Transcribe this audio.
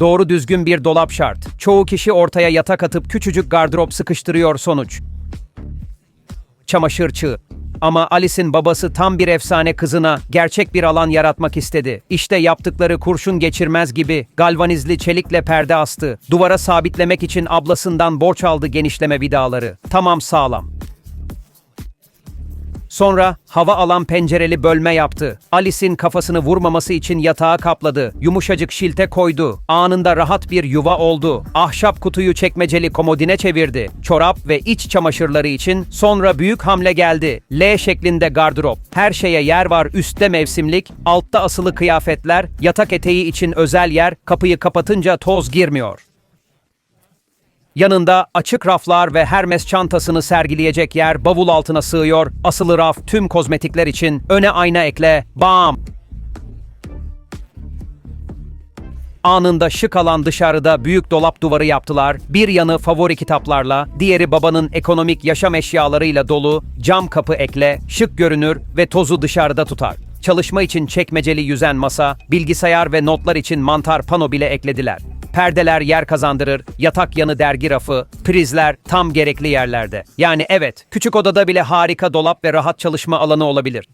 Doğru düzgün bir dolap şart. Çoğu kişi ortaya yatak atıp küçücük gardırop sıkıştırıyor sonuç. Çamaşırçı. Ama Alice'in babası tam bir efsane kızına gerçek bir alan yaratmak istedi. İşte yaptıkları kurşun geçirmez gibi galvanizli çelikle perde astı. Duvara sabitlemek için ablasından borç aldı genişleme vidaları. Tamam sağlam. Sonra hava alan pencereli bölme yaptı. Alice'in kafasını vurmaması için yatağı kapladı. Yumuşacık şilte koydu. Anında rahat bir yuva oldu. Ahşap kutuyu çekmeceli komodine çevirdi. Çorap ve iç çamaşırları için sonra büyük hamle geldi. L şeklinde gardırop. Her şeye yer var üstte mevsimlik, altta asılı kıyafetler, yatak eteği için özel yer, kapıyı kapatınca toz girmiyor. Yanında açık raflar ve Hermes çantasını sergileyecek yer bavul altına sığıyor. Asılı raf tüm kozmetikler için. Öne ayna ekle. Bam! Anında şık alan dışarıda büyük dolap duvarı yaptılar. Bir yanı favori kitaplarla, diğeri babanın ekonomik yaşam eşyalarıyla dolu. Cam kapı ekle, şık görünür ve tozu dışarıda tutar. Çalışma için çekmeceli yüzen masa, bilgisayar ve notlar için mantar pano bile eklediler. Perdeler yer kazandırır, yatak yanı dergi rafı, prizler tam gerekli yerlerde. Yani evet, küçük odada bile harika dolap ve rahat çalışma alanı olabilir.